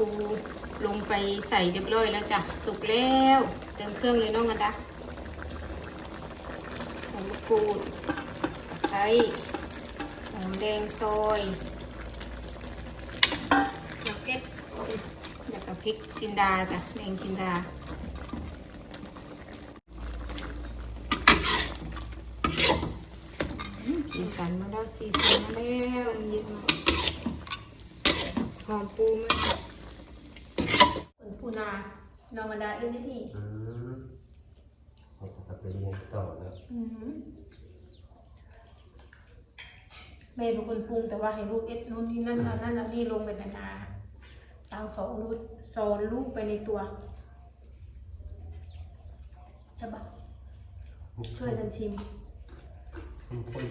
ปูลงไปใส่เรียบร้อยแล้วจ้ะสุกแล้วเติมเครื่องเลยน้องกันดาหอมกูดไทยหอมแดงซอยแล้วเก็ดแล้วก็พริกจินดาจ้ะแดงจินดาสีสันมาแล้วสีสันมาแล้วเย็นมาหอมปูมันค นปูนาน้องมาดาอินที่นี่อืมให้เขากลับไปเรียนต่อนะแม่เป็นคนปรุงแต่ว่าให้ลูกเอ็ดนู่นนี่นั่นนั่นนั่นนั่นนี่ลงไปนานาตางสอนลูกสอนลูกไปในตัวจะบัดช่วยกันชิม มันคน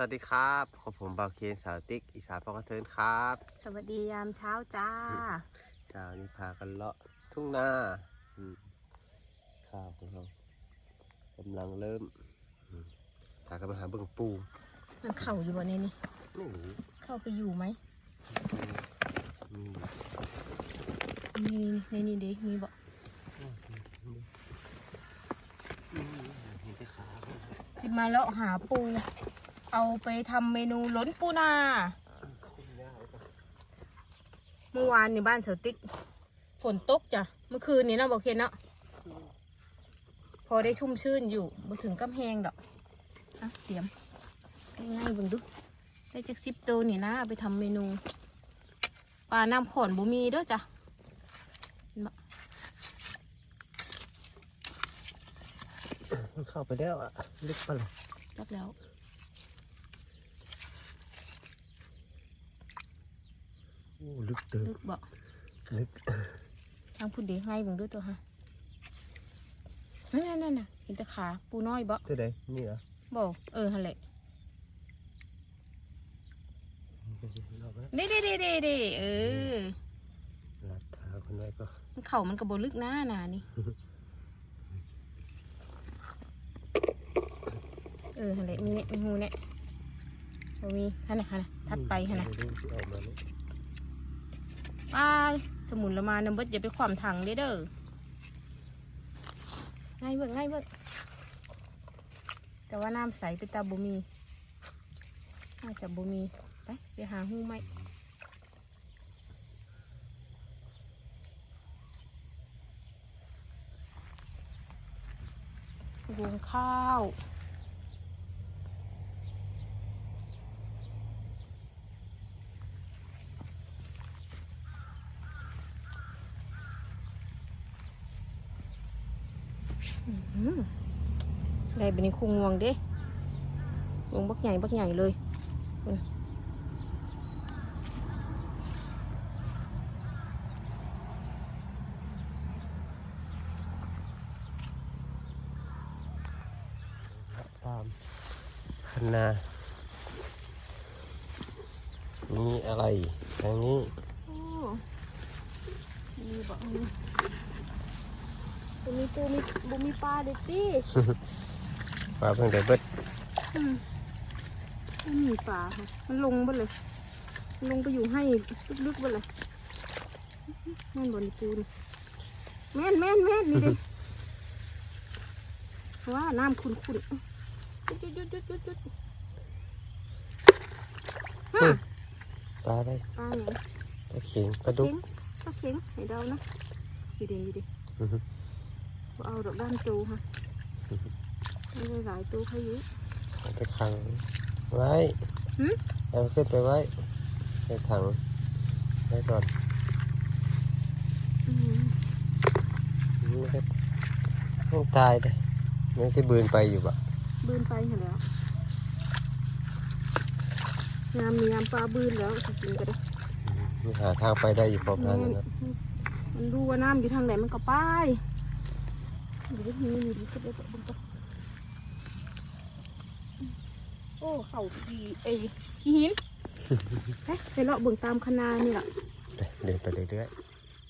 วัสดีครับของผมบาวเคนสาวติ๊กอีสานพอกระเทินครับ สวัสดียามเช้าจ้าเจ้านี่พากันเลาะทุ่งนาอืมข้าวของเรากำลังเริ่มอืมพากันมาหาเบิ่งปูมันเข่าอยู่บนนี้นี่นี่เข้าไปอยู่ไหมนี่มีในนี่เด็กมีบ่เห็นแต่ขาเขาจิมาแล้วหาปู เอาไปทำเมนูล้นปูนาเมื่อวานในบ้านเสาติ๊กฝนตกจ้ะเมื่อคืนนี้เนาะบอกเคนเนาะพอได้ชุ่มชื่นอยู่บ่ถึงกำแพงดอกอะเตรียมง่ายๆเบิ่งดูได้จากซิปโตวนี่นะเอาไปทำเมนูปลาน้ำขอนบ่มีเด้อจ้ะเห็นบ่มันเข้าไปแล้วอะลึกไปเลยรับแล้ว โอ้ ลึกเติมลึกบ่ลึกทางพุ่นเดีง่ายเบิ่งดูตัวฮะนั่นนั่นน่ะเห็นแต่ขาปูน้อยบ่ตัวใดนี่เหรอบ่เออหั่นแหละเราก็เด้เด้เด้เด้เด้เออลัดเท้าคนไว้ก็มันเข่ามันกระโบลึกหน้าหนานี่เออหั่นแหละมีเนี่ยมีหูเนี่ยบ่มีหั่นน่ะหั่นน่ะทัดไปหั่นน่ะ ว้าสมุนละมานำเบิดอย่าไปความถังเด้อเด้อง่ายเบิ่งง่ายเบิ่งแต่ว่าน้ำใสเป็นตาบ่มีน่าจะบ่มีไปไปหาหูไหมรวงข้าว ได้เป็นคุงงวงเด้งวงบักใหญ่บักใหญ่เลยอืมตามคันนามีอะไรทางนี้โอ้มีบ่มีตัว มีปูมีบุมีปลาเด็ดดิปลาเพิ่งได้เบิดอืมไม่มีปลาค่ะมันลงไปเลยมันลงไปอยู่ให้ลึกๆไปเลยแม่นบนปูนแม่นแม่นแม่นนี่ดิว่าน้ำขุ่นๆจุดจุดจุดจุดจุดจุดฮะปลาได้ปลาอย่างปลาเข็งปลาดุกเข็งปลาเข็งให้เดานะดีดีดีอือฮึบ่ เอาดอกด้านตูค่ะไม่ได้หลายตูเขาเยอะเอาไปขังไว้หืมเอาขึ้นไปไว้ในถังไว้ก่อนอืมนี่ก็ต้องตายเลยมันจะบืนไปอยู่บะบืนไปเห็นแล้วงามมีงามปลาบืนแล้วจริงๆก็ได้มันหาทางไปได้อยู่พอพันนะมันดูว่าน้ำอยู่ทางไหนมันก็ไป อยู่ที่นี่อยู่ที่สุดเลยบนตัวโอ้เข่าดีเอ้ยขี้หินเฮ้ยไปเลาะเบิ่งตามคณานี่แหละเดินไปเรื่อย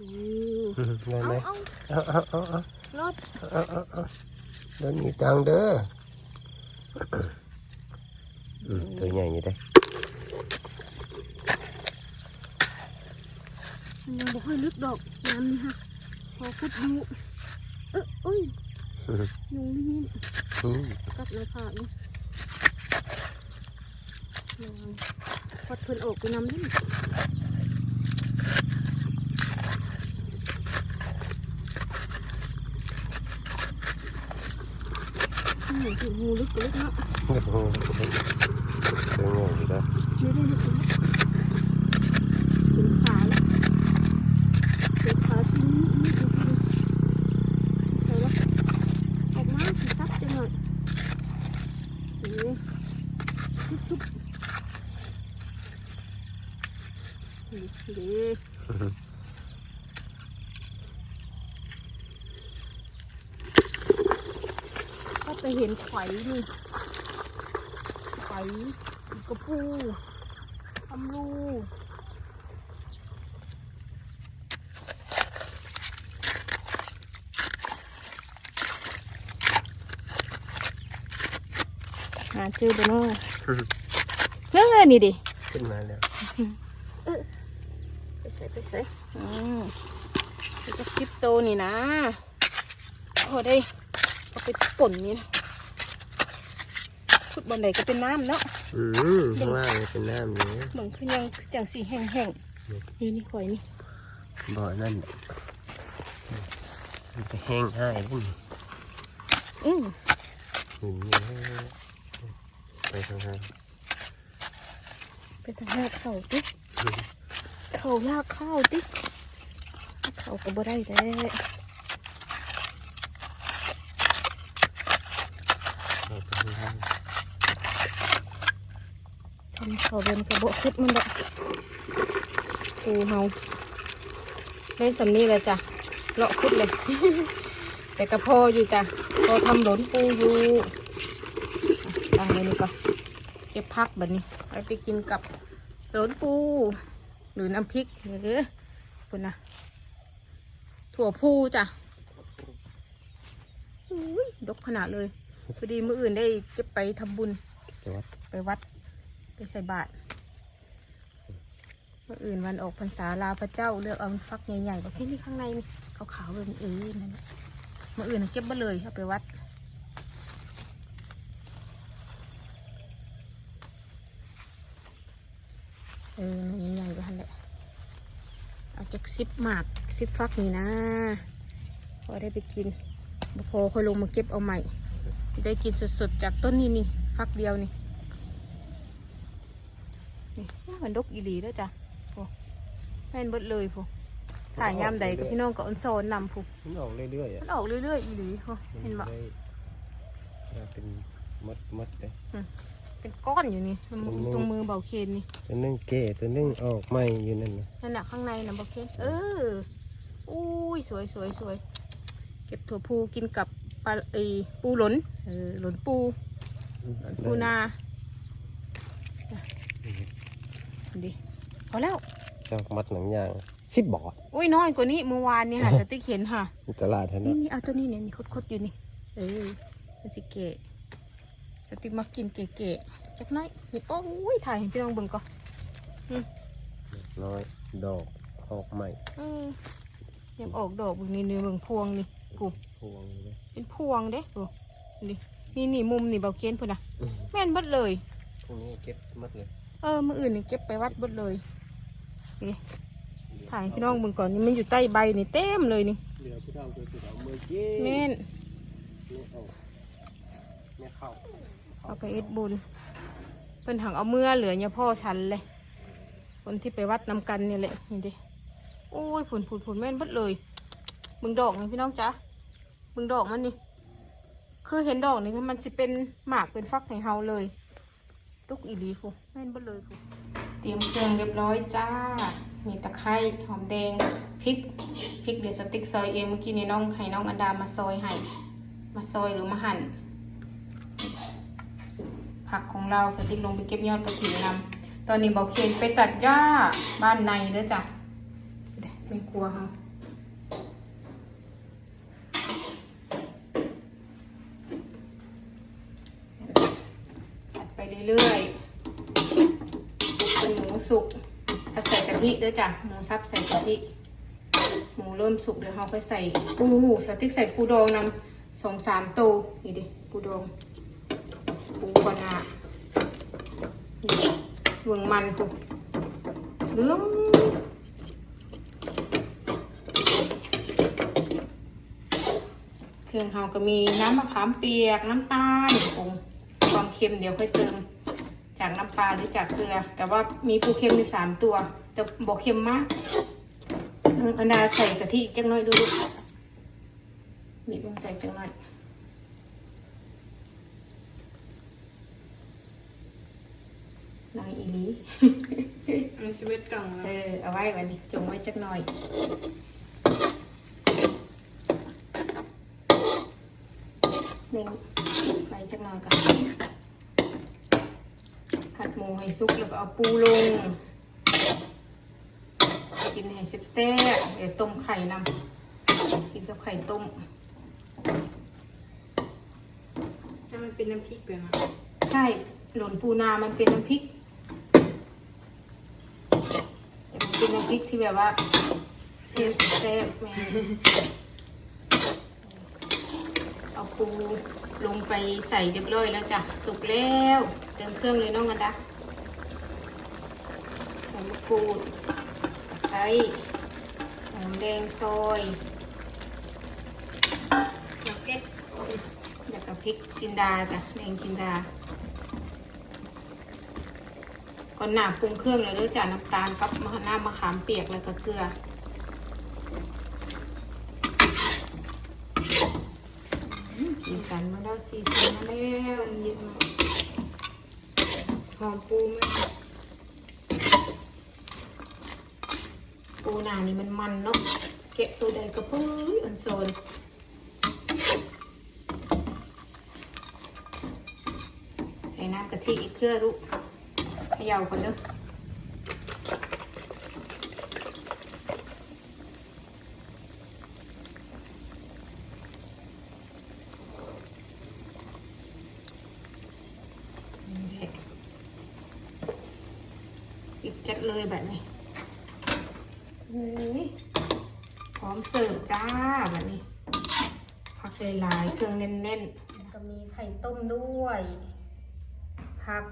อือๆได้เอาไหมเอาเอาเอาเอาเอารถเอาเอาเอาเดินมีตังค์เด้ออืมตัวใหญ่อยู่ได้ยังบ่ค่อยลึกดอกน้ำนี่ฮะพอคุดดู เอ้ยเอ้ยยุงนี่งกัดเลยค่ะนี่วัดเพิ่นออกไปนำนี่นี่ถึงงูลึกก็ลึกเนาะโอ้โหตัวใหอยู่ได้ไม่ได้ลึกนะถึงขาแล้วถึงขาที่นี่นี่ดูดิใส่แล้วออกมาสิซับจังหน่อยนี่ชุบชุบนี่ดีก็ไป เห็นไข่นี่ไข่กระปูทำรูหาชื่อบ้านอเรื่องอะไรนี่ดิ ขึ้นมาแล้วไปใส่ไปใส่อืมไปจะซิปโตนี่นะโอ้ได้เอาไปป่นนี่นะ ขุดบนไหนก็เป็นน้ำเนาะอืมข้างล่างเป็นน้ำอยู่เหมือนคือยังคือจังสีแห้งๆนี่นี่ข่อยนี่บ่อนั่นมันจะแห้งง่ายด้วยนี่อืมหนีนี่ไปทางนั้นไปทางลากเข่าติเข่าลากข้าวติเข่าก็บ่ได้แต่เอาไปทางนั้นทำ เขาเดินกระบอกคุดมันดอกปูเฮาได้สำนีเลยจ้ะเลาะคุดเลย แต่กระพออยู่จ้ะพอทำหลนปูอยู่ตั้งไว้นี่ก่อนเก็บพักแบบนี้ไปไปกินกับหลนปู หรือน้ำพริกหรือคุณนะถั่วพูจ้ะอุ้ยดกขนาดเลยพอดีมืออื่นได้เก็บไปทำบุญไปวัด ไปใส่บาตรเมื่ออื่นวันออกพรรษาลาพระเจ้าเลือกเอาฟักใหญ่ๆบอกแค่นี้ข้างในขาวๆเลยเออนั่นเมื่ออื่นเก็บมาเลยเอาไปวัดเออหน่อยใหญ่ๆก็ทันแหละเอาจากซิปหมากซิปฟักนี่นะพอได้ไปกินพอค่อยลงมาเก็บเอาใหม่ได้กินสดๆจากต้นนี้นี่ฟักเดียวนี่นี่ มันดกอีหลีแล้วจ้ะโอ้แม่นเบิดเลยพูถ่ายยามใดกับพี่น้องกับอันโซนนำพูมันออกเรื่อยๆมัอะนออกเรื่อยๆอีหลีพูเห็นบ่ได้ได้เป็นมัดมัดๆเลยเป็นก้อนอยู่นี่มันตรงนู้นตรงมือเบาเคนนี่ตัวนึงเก๋ตัวนึงออกใหม่อยู่นั่นนะนั่นน่ะข้างในน่ะเบาเคนเอออุ้ยสวยสวยสวยเก็บถั่วพูกินกับปลาเอยปูหลนเออหลนปูหลนปูนา จ้ะดิพอแล้วจากมัดหนังยางสิบบาทอุ้ยน้อยกว่านี้เมื่อวานเนี่ยค่ะสติ๊กเห็นค่ะในตลาดเท่านี่นั้นนี่เอาตัวนี้เนี่ยมีคดๆอยู่นี่เออมันสิเกะสติ๊กมากินเกะๆจักหน้อยนี่โอ้ยถ่ายให้พี่น้องเบิ่งก่อนน้อยดอกออกใหม่เออยังออกดอกเบิ่งนี่นี่เบิ่งพวงนี่กูพวงเลยเป็นพวงเด้กูนี่นี่นี่มุมนี่เบาเกนพุ่นนะแม่นเบิดเลยพวกนี้เก็บมัดเลย เออมืออื่นนี่เก็บไปวัดเบิดเลยนี่ถ่ายให้พี่น้องเบิ่งก่อนนี่มันอยู่ใต้ใบนี่เต็มเลยนี่เหลือผู้เฒ่าตัวสีดำเมื่อกี้แม่นไม่ออกไม่เข้าเอาไปเอ็ดบุญเพิ่นถังเอาเมื่อเหลือเนี่ยพ่อฉันเลย คนที่ไปวัดนำกันเนี่ยแหละนี่ดิโอ้ยผุนผุนผุนแม่นเบดเลยบึงดอกนี่พี่น้องจ๊ะบึงดอกมันนี่คือเห็นดอกนี่คือมันสิเป็นหมากเป็นฟักให้เฮาเลย ลูกอีหลีฟูแม่นเบดเลยฟูเตรียมเครื่องเรียบร้อยจ้า มีตะไคร้หอมแดงพริกพริกเดี๋ยวสติ๊กซอยเองเมื่อกี้นี่น้องให้น้องอันดามาซอยให้มาซอยหรือมาหั่นผักของเราสติ๊กลงไปเก็บยอดกระถิ่นนำตอนนี้บอกเคนไปตัดหญ้าบ้านในเด้อจ้ะครัวเขาผัดไปเรื่อยๆเป็นหมูสุกเอาใส่กะทิ ด้วยจ้ะหมูซับใส่กะทิหมูเริ่มสุกเดี๋ยวเราไปใส่ปูสติ๊กใส่ปูดองนำสองสามตัวนี่ดิปูดองปูกระนานี่เวงมันตุกเหลืองเครื่องเฮาก็มีน้ำมะขามเปียกน้ำตาลปรุงความเค็มเดี๋ยวค่อยเติมจากน้ำปลาหรือจากเกลือ แต่ว่ามีปูเค็มอยู่สามตัว แต่บอกเค็มมากอันดาใส่กะทิจังน้อยดูดูมีบางใส่จังน้อยนายอีหลีมันชีวิตกล่องเอแล้วอเอาไว้วันนี้จงไว้จักหน่อยเน่งไว้จักหน่อยกันผัดหมูให้สุกแล้วก็เอาปูลง กินให้แซ่บๆเดี๋ยวต้มไข่นำกินกับไข่ต้มถ้ามันเป็นน้ำพริกแบบนั้นใช่หล่นปูนามันเป็นน้ำพริกแต่มันเป็นน้ำพริกที่แบบว่าแซ่บแซ่บแม่เอาปูลงไปใส่เรียบร้อยแล้วจ้ะสุกแล้ว เติมเครื่องเลยน้องกันดะใส่ มะกรูดไข่หอมแดงซอยนักเก็ตแล้วก็พริกจินดาจ้ะแดงจินดา ก่อนหนาปรุงเครื่องเลยด้วยจ้ะน้ำตาลกับมะนาวมะขามเปียกแล้วก็เกลือสีสันมาแล้วสีสันมาแล้วเย็นมาหอมปูไหม ปูนานี่มันมันเนาะเก็บตัวใดก็ปุ้ยอันโซนใส่น้ำกะทิอีกเครื่องลูกเขย่าก่อนเด้อ นี่แหละปิดจัดเลยแบบนี้เฮ้ยพร้อมเสิร์ฟจ้าแบบนี้ ผัก หลายๆเครื่องแน่นๆ ก็มีไข่ต้มด้วยผัก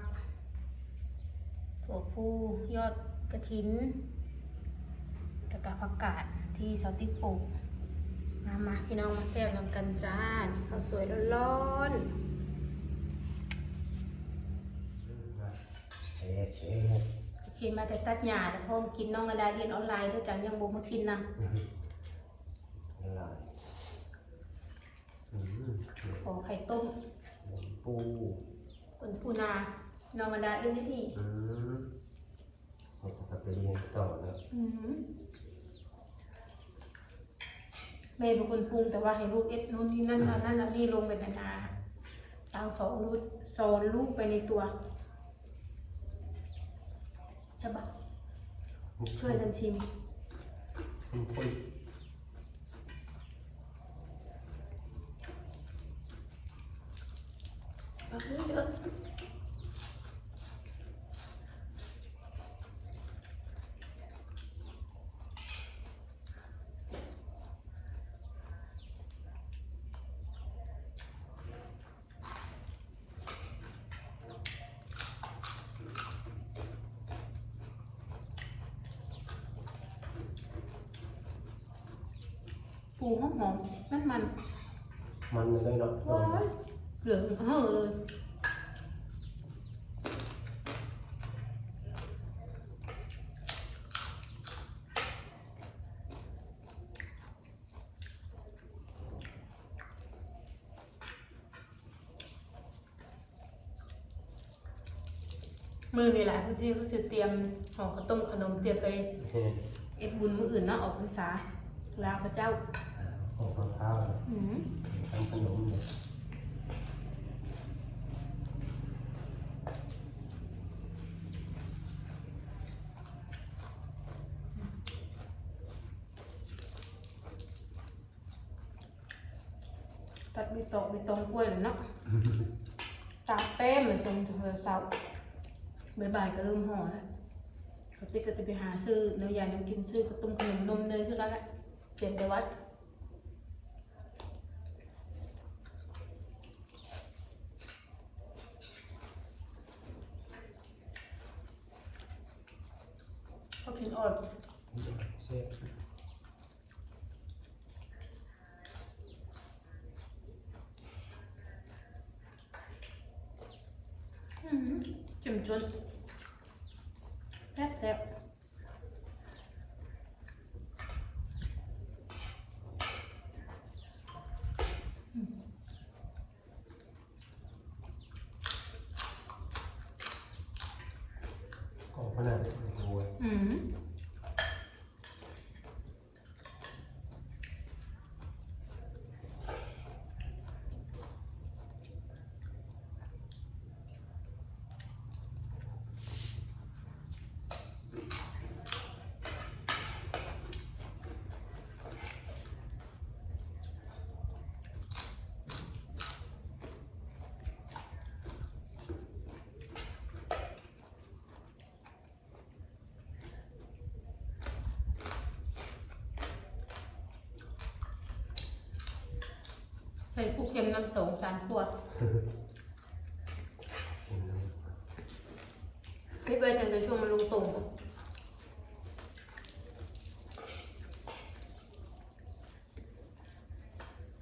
ถั่วพูยอดกระถินแล้วก็ผักกาดที่เสาติ๊กปลูกมามาพี่น้องมาแซ่บนำกันจ้านี่ข้าวสวยร้อนๆเอ๊ะเอ๊ะโอเคมาแต่ตัดหญ้าแต่พ่อมากินน้องกระดาเรียนออนไลน์เท่าจังยังบ่มากินนะ อะไรอืม ขอไข่ต้มปูคนปูนาน้องกระดาเอ็นได้ดีอืมให้กลับไปเรียนต่อนะอื้อหือแม่เป็นคนปรุงแต่ว่าให้ลูกเอ็ดนู่นนี่นั่นนั่นนั่นนี่ลงเป็นนานาตั้งสองลูกสอนลูกไปในตัวใช่ปะช่วยกันชิมคุณปุ้ยเอาเยอะปูหอมหอมๆมันมัน มันเลยเนาะว้าย เหลืองเห่อเลย มือมีหลายพื้นที่ก็คือเตรียมห่อข้าวต้มขนมเตรียมไปเฮ้ยเอ็ดบุญมืออื่นเนาะออกพรรษาลาพระเจ้า ของข้าวข้าวอืม ทำขนมเนี่ย ตัดใบตองใบตองกล้วยเลยเนาะตากเต็มเลยจนถึงเช้าบ่ายๆก็เริ่มห่อแล้วเขาติ๊กก็จะไปหาซื้อเนื้อยาเนื้อกินซื้อกระตุ้มขนมนมเนยคือกันแหละเจ็บไปวัดเขากินอ่อน เซ่บ อื้อหือ จิ้มจนแซ่บแซ่บ ของขนาดนี้โอ้โห อืม ใส่ผู้เค็มน้ำสองสามขวดคิดไว้ตั้งแต่ช่วงมันลงตรง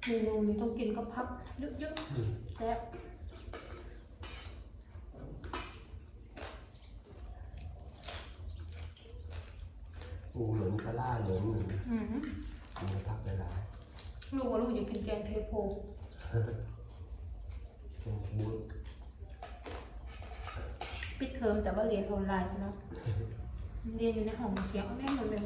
เมนูนี้ต้องกินกับพับเยอะๆแซ่บปูเหมือนปลาล่าเหมือนเหมือนอืมมีพักเวลาลูกว่าลูกอยากกินแกงเทโพเป็นบูดปิดเทอมแต่ว่าเรียนออนไลน์เนาะเรียนอยู่ในห้องเสียงแม่มันเป็น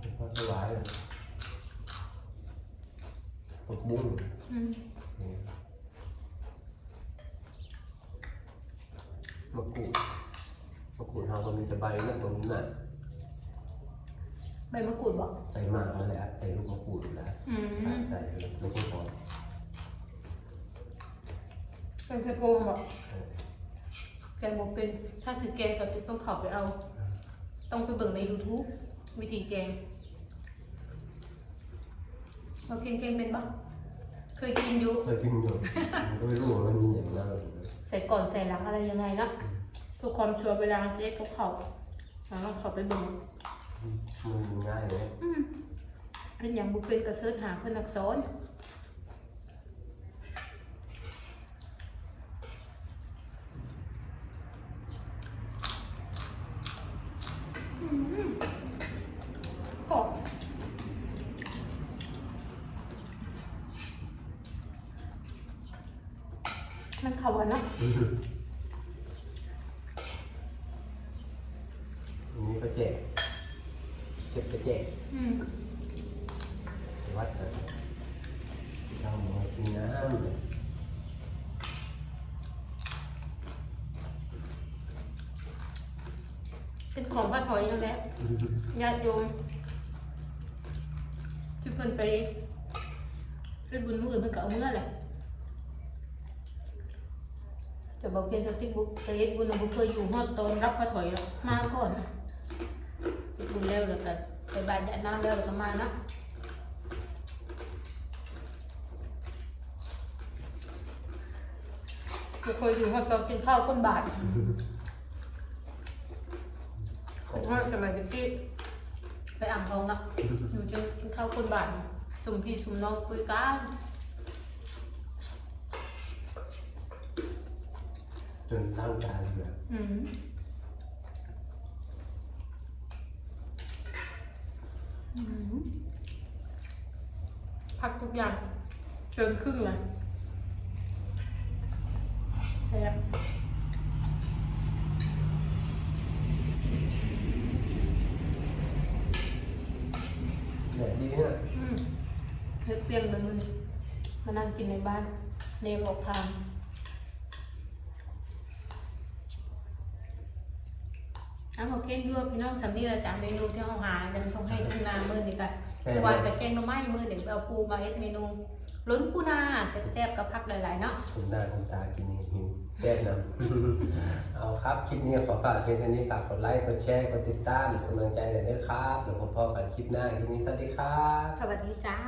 เป็นปลาสวายเลยผักบุ้ง อืม นี่มะกรูดมะ กรูดเราก็มีแต่ใบนั่นตรงนี้น่ะใบมะกรูดบอกใส่หมากมาแล้วใส่ลูกมะกรูดแล้วอืมใส่เลยไม่ใช่พอเป็นเทโพบอกเออแกงบอกเป็นถ้าซื้อแกงก็ต้องเข้าไปเอา ต้องไปเบิ่งใน YouTube วิธีแกงเรากินแกงเป็นปะเคยกินอยู่เคยกินอยู่มันก็ไม่รู้ว่ามันมีอย่างนั้นใส่ก่อนใส่หลังอะไรยังไงนะ ทุกความชัวร์เวลาเซ็ตกับเขาเราต้องเข้าไปเบิ่งมันง่ายเลยอืมเป็นอย่างบุเป็นกระเซิร์ชหาเพื่อนนักสอนอืมกรอบมันเข้ากันเนอะ อันนี้ก็แจกเก็บก็แจกอืมวัดนะเรามากินน้ำเลยเป็นของป้าถอยนั่นแหละญาติโยมที่เพิ่นไปไปบุญมื้ออื่นเพิ่นก็เอาเมื่อแหละแต่บอกเพียงแต่ที่บุกไปเฮ็ดบุญน่ะบุเคยอยู่ฮอดตอนรับพระถอยหรอกมาก่อนนะเฮ็ด บุญแล้วแล้วก็ไปบ้านญาติน้ำแล้วแล้วก็มานะบุเคยอยู่ฮอดตอนกินข้าวคนบาทผมว่าสมัยเด็กที่ไปอ่างทองนะอยู่จนกินข้าวคนบาทสมพี่สมน้องคุยกันจนตั้งใจเลยอืมอืมพักทุกอย่างเกินครึ่งเลยแซ่บแดดดีเนี่ยอืมเฮ็ดเปรี้ยงเลยมันมานั่งกินในบ้านเนมออกทางอะโอเคยั่วพี่น้องสำนีละจ้ะเมนูที่เราหาจะมันต้องให้ทุ่งนามือนี่กันเมื่อวานกับแกงหน่อไม้มือเดี๋ยวเอาปูมาเฮ็ดเมนู ล้นปูนาแซ่บๆกับผักหลายๆเนาะผมหน้าผมตากินนี่หิวแซ่บนะ เอาครับ คลิปนี้ขอฝากเพียงเท่านี้ฝากกดไลค์กดแชร์กดติดตามกำลังใจหน่อยด้วยครับแล้วพบกันคลิปหน้าคลิปนี้สวัสดีครับ สวัสดีจ้า